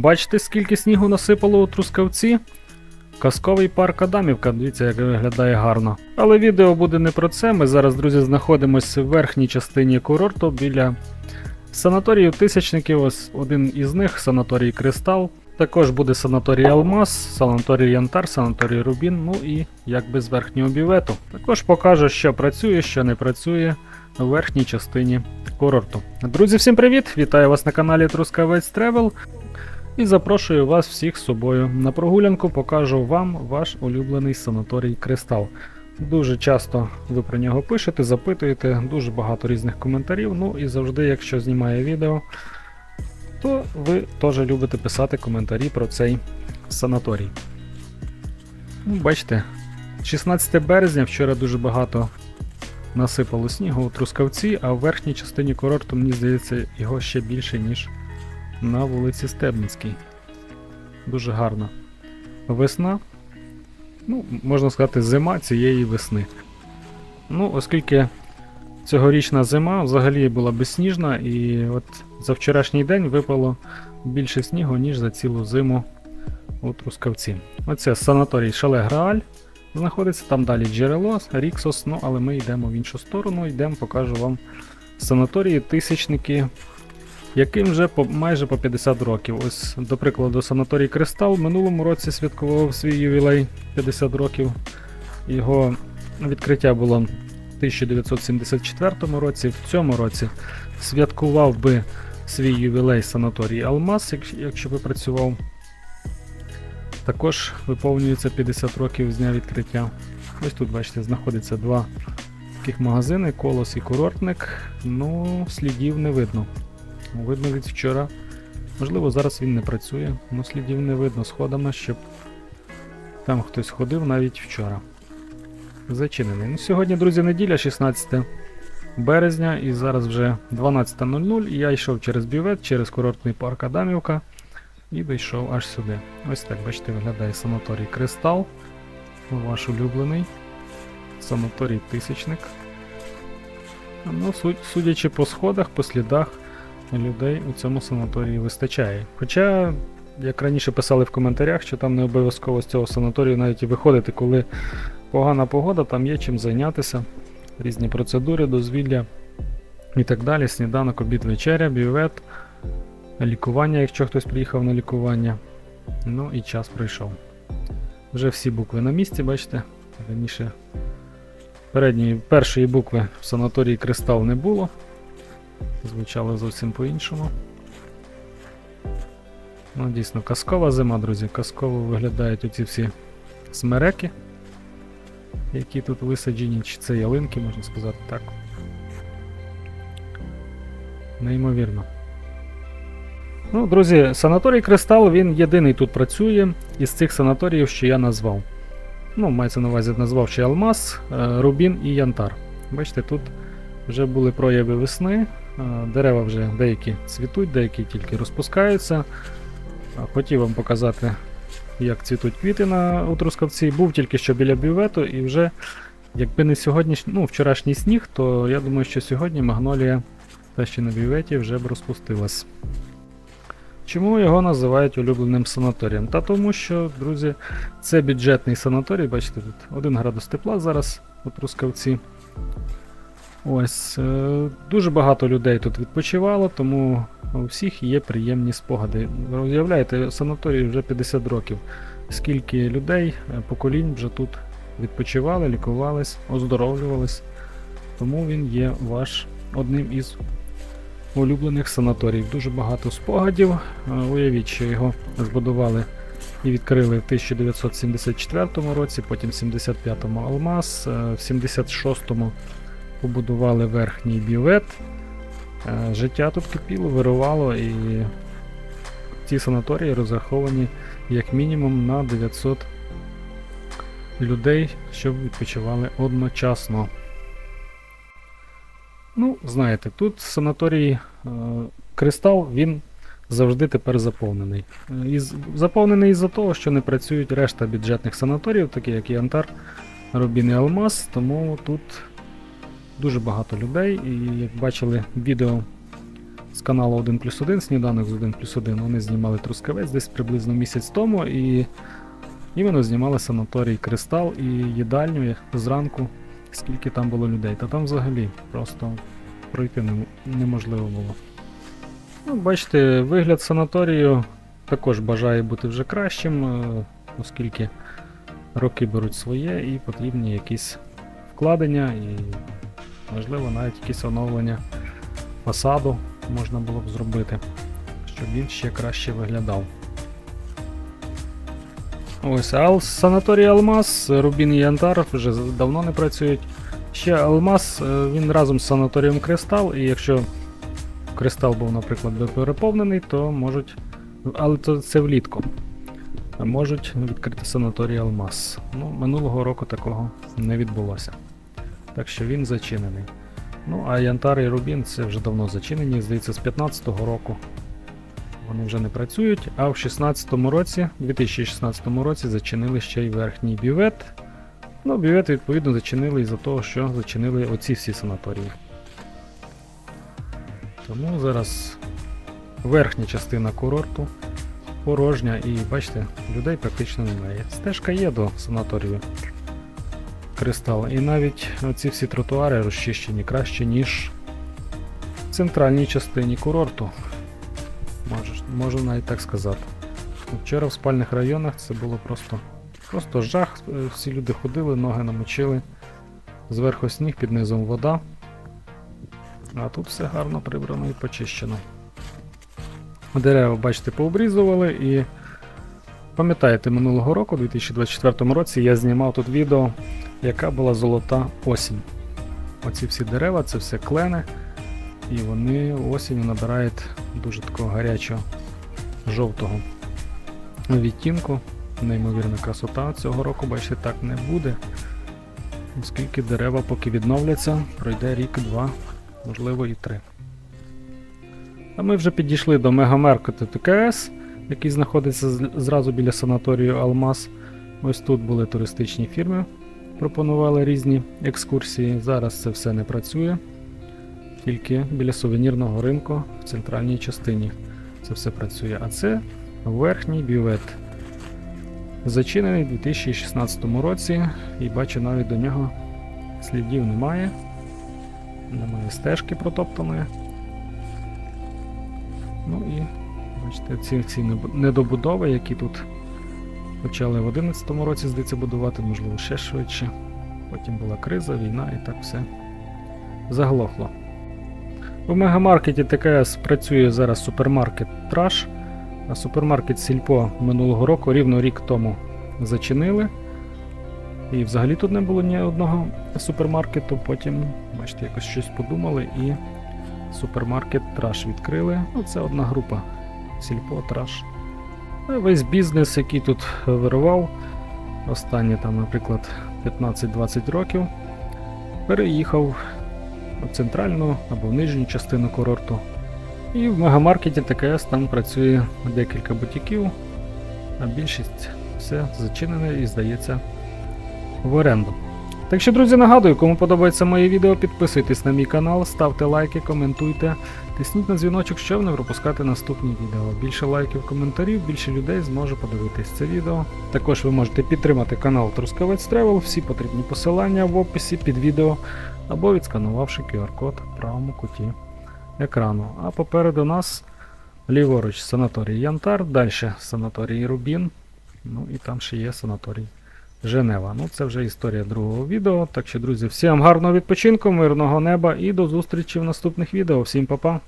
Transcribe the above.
Бачите, скільки снігу насипало у Трускавці? Казковий парк Адамівка, дивіться, як виглядає гарно. Але відео буде не про це. Ми зараз, друзі, знаходимося в верхній частині курорту біля санаторію тисячників. Ось один із них санаторій Кристал. Також буде санаторій Алмаз, санаторій Янтар, санаторій Рубін, ну і як без верхнього бювету. Також покажу, що працює, що не працює у верхній частині курорту. Друзі, всім привіт! Вітаю вас на каналі Трускавець Тревел. І запрошую вас всіх з собою на прогулянку. Покажу вам ваш улюблений санаторій Кристал. Дуже часто ви про нього пишете, запитуєте, дуже багато різних коментарів. Ну і завжди, якщо знімає відео, то ви теж любите писати коментарі про цей санаторій. Ну, бачите, 16 березня вчора дуже багато насипало снігу у Трускавці, а в верхній частині курорту, мені здається, його ще більше, ніж на вулиці Стебницькій. Дуже гарно. Весна. Ну, можна сказати, зима цієї весни. Ну, оскільки цьогорічна зима взагалі була безсніжна, і от за вчорашній день випало більше снігу, ніж за цілу зиму у Трускавці. Оце санаторій Шале Грааль. Знаходиться там далі джерело, Ріксос, ну але ми йдемо в іншу сторону, йдемо, покажу вам санаторії тисячники, яким вже по, майже по 50 років. Ось, до прикладу, санаторій Кристал в минулому році святкував свій ювілей 50 років. Його відкриття було в 1974 році. В цьому році святкував би свій ювілей санаторій Алмаз, якщо- би працював. Також виповнюється 50 років з дня відкриття. Ось тут, бачите, знаходиться два таких магазини, колос і курортник. Ну, слідів не видно. Видно від вчора. Можливо, зараз він не працює, але слідів не видно сходами, щоб там хтось ходив навіть вчора. Зачинений. Ну, сьогодні, друзі, неділя, 16 березня, і зараз вже 12.00, і я йшов через бювет, через курортний парк Адамівка і дійшов аж сюди. Ось так, бачите, виглядає санаторій Кристал. Ваш улюблений. Санаторій Тисячник. Ну, судячи по сходах, по слідах, людей у цьому санаторії вистачає. Хоча, як раніше писали в коментарях, що там не обов'язково з цього санаторію навіть і виходити, коли погана погода, там є чим зайнятися. Різні процедури, дозвілля і так далі. Сніданок, обід, вечеря, бювет, лікування, якщо хтось приїхав на лікування. Ну і час пройшов. Вже всі букви на місці, бачите. Раніше передньої першої букви в санаторії Кристал не було. Звучало зовсім по-іншому. Ну, дійсно, казкова зима, друзі. Казково виглядають оці всі смереки, які тут висаджені, чи це ялинки, можна сказати так. Неймовірно. Ну, друзі, санаторій Кристал він єдиний тут працює із цих санаторіїв, що я назвав. Ну, мається на увазі, назвав ще Алмаз, Рубін і Янтар. Бачите, тут вже були прояви весни, дерева вже деякі цвітуть, деякі тільки розпускаються. Хотів вам показати, як цвітуть квіти на у Трускавці. Був тільки що біля бювету, і вже, якби не сьогоднішній, ну, вчорашній сніг, то я думаю, що сьогодні магнолія, та ще на бюветі, вже б розпустилась. Чому його називають улюбленим санаторієм? Та тому що, друзі, це бюджетний санаторій, бачите, тут 1 градус тепла зараз у Трускавці. Ось, е, дуже багато людей тут відпочивало, тому у всіх є приємні спогади. Уявляєте, санаторій вже 50 років. Скільки людей, е, поколінь вже тут відпочивали, лікувались, оздоровлювались. Тому він є ваш одним із улюблених санаторіїв. Дуже багато спогадів. Е, Уявіть, що його збудували і відкрили в 1974 році, потім в 75-му Алмаз, в 76-му побудували верхній бювет. Е, Життя тут кипіло, вирувало, і ці санаторії розраховані як мінімум на 900 людей, щоб відпочивали одночасно. Ну, знаєте, тут санаторій е, Кристал, він завжди тепер заповнений. Е, Із, заповнений із-за того, що не працюють решта бюджетних санаторіїв, такі як і Янтар, Рубін і Алмаз, тому тут дуже багато людей. І як бачили відео з каналу 1 плюс 1, сніданок з 1 плюс 1. Вони знімали Трускавець десь приблизно місяць тому і іменно знімали санаторій Кристал і їдальню зранку, скільки там було людей. Та там взагалі просто пройти неможливо було. Ну, бачите, вигляд санаторію також бажає бути вже кращим, е, оскільки роки беруть своє і потрібні якісь вкладення і, можливо, навіть якісь оновлення фасаду можна було б зробити, щоб він ще краще виглядав. Ось, а санаторій Алмаз, Рубін і Янтар вже давно не працюють. Ще Алмаз, е, він разом з санаторієм Кристал, і якщо Кристал був, наприклад, переповнений, то можуть. Але то це влітку. Можуть відкрити санаторій Алмаз. Ну, минулого року такого не відбулося. Так що він зачинений. Ну, а Янтар і Рубін це вже давно зачинені, здається, з 15-го року. Вони вже не працюють, а в 16-му році, 2016 році зачинили ще й верхній бювет. Ну, бювет, відповідно, зачинили із-за того, що зачинили оці всі санаторії. Тому зараз верхня частина курорту порожня і бачите, людей практично немає. Стежка є до санаторію Кристал. І навіть оці всі тротуари розчищені краще, ніж в центральній частині курорту. Можеш, можу навіть так сказати. Вчора в спальних районах це було просто, просто жах. Всі люди ходили, ноги намочили. Зверху сніг, під низом вода. А тут все гарно прибрано і почищено. Дерева, бачите, пообрізували і пам'ятаєте, минулого року, у 2024 році, я знімав тут відео, яка була золота осінь. Оці всі дерева, це все клени, і вони осінню набирають дуже такого гарячого жовтого відтінку. Неймовірна красота цього року, бачите, так не буде. Оскільки дерева поки відновляться, пройде рік-два, можливо і три. А ми вже підійшли до мегамаркету ТКС, який знаходиться зразу біля санаторію Алмаз. Ось тут були туристичні фірми, пропонували різні екскурсії. Зараз це все не працює. Тільки біля сувенірного ринку в центральній частині це все працює. А це верхній бювет. Зачинений у 2016 році, і бачу навіть до нього слідів немає. Немає стежки протоптаної. Ну і бачите, ці, ці недобудови, які тут почали в 2011 році, здається, будувати, можливо, ще швидше. Потім була криза, війна і так все заглохло. У мегамаркеті ТКС працює зараз супермаркет Траш, а супермаркет Сільпо минулого року, рівно рік тому, зачинили. І взагалі тут не було ні одного супермаркету. Потім, бачите, якось щось подумали і супермаркет Траш відкрили. Ну, це одна група. Сільпо, Траш. А весь бізнес, який тут вирував, останні там, наприклад, 15-20 років, переїхав в центральну або в нижню частину курорту. І в мегамаркеті ТКС там працює декілька бутіків, а більшість все зачинене і здається в оренду. Так що, друзі, нагадую, кому подобається моє відео, підписуйтесь на мій канал, ставте лайки, коментуйте, тисніть на дзвіночок, щоб не пропускати наступні відео. Більше лайків, коментарів, більше людей зможе подивитись це відео. Також ви можете підтримати канал Трускавець Тревел, всі потрібні посилання в описі під відео або відсканувавши QR-код в правому куті екрану. А попереду нас ліворуч санаторій Янтар, далі санаторій Рубін, ну і там ще є санаторій Женева. Ну це вже історія другого відео. Так що, друзі, всім гарного відпочинку, мирного неба і до зустрічі в наступних відео. Всім па-па!